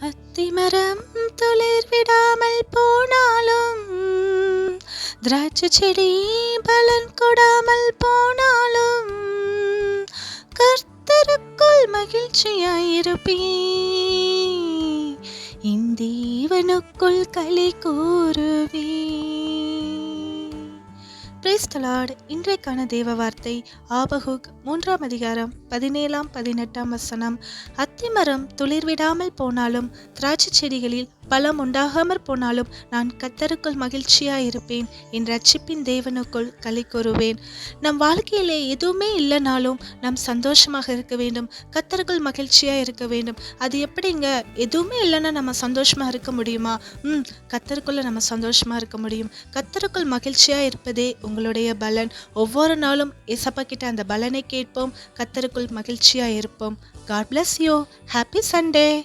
அத்திமரம் துளிர் விடாமல் போனாலும் திராட்சை செடி பலன் கொடாமல் போனாலும் கர்த்தருக்குள் மகிழ்ச்சியாயிருப்பீ இந்தீவனுக்குள் களி கூறுவே பிரைஸ்தலாட் இன்றைக்கான தேவ வார்த்தை ஆபகுக் மூன்றாம் அதிகாரம் பதினேழாம் பதினெட்டாம் வசனம். அத்திமரம் துளிர்விடாமல் போனாலும் திராட்சை செடிகளில் பலம் உண்டாகாமற் போனாலும் நான் கத்தருக்குள் மகிழ்ச்சியாயிருப்பேன். என் ரட்சிப்பின் தேவனுக்குள் கலை கூறுவேன். நம் வாழ்க்கையிலே எதுவுமே இல்லைனாலும் நாம் சந்தோஷமாக இருக்க வேண்டும். கத்தருக்குள் மகிழ்ச்சியாக இருக்க வேண்டும். அது எப்படிங்க? எதுவுமே இல்லைன்னா நம்ம சந்தோஷமாக இருக்க முடியுமா? ம் கத்தருக்குள்ளே நம்ம சந்தோஷமாக இருக்க முடியும். கத்தருக்குள் மகிழ்ச்சியாக இருப்பதே உங்களுடைய பலன். ஒவ்வொரு நாளும் எசப்பா கிட்ட அந்த பலனை கேட்போம். கத்தருக்குள் மகிழ்ச்சியாக இருப்போம் God bless you happy Sunday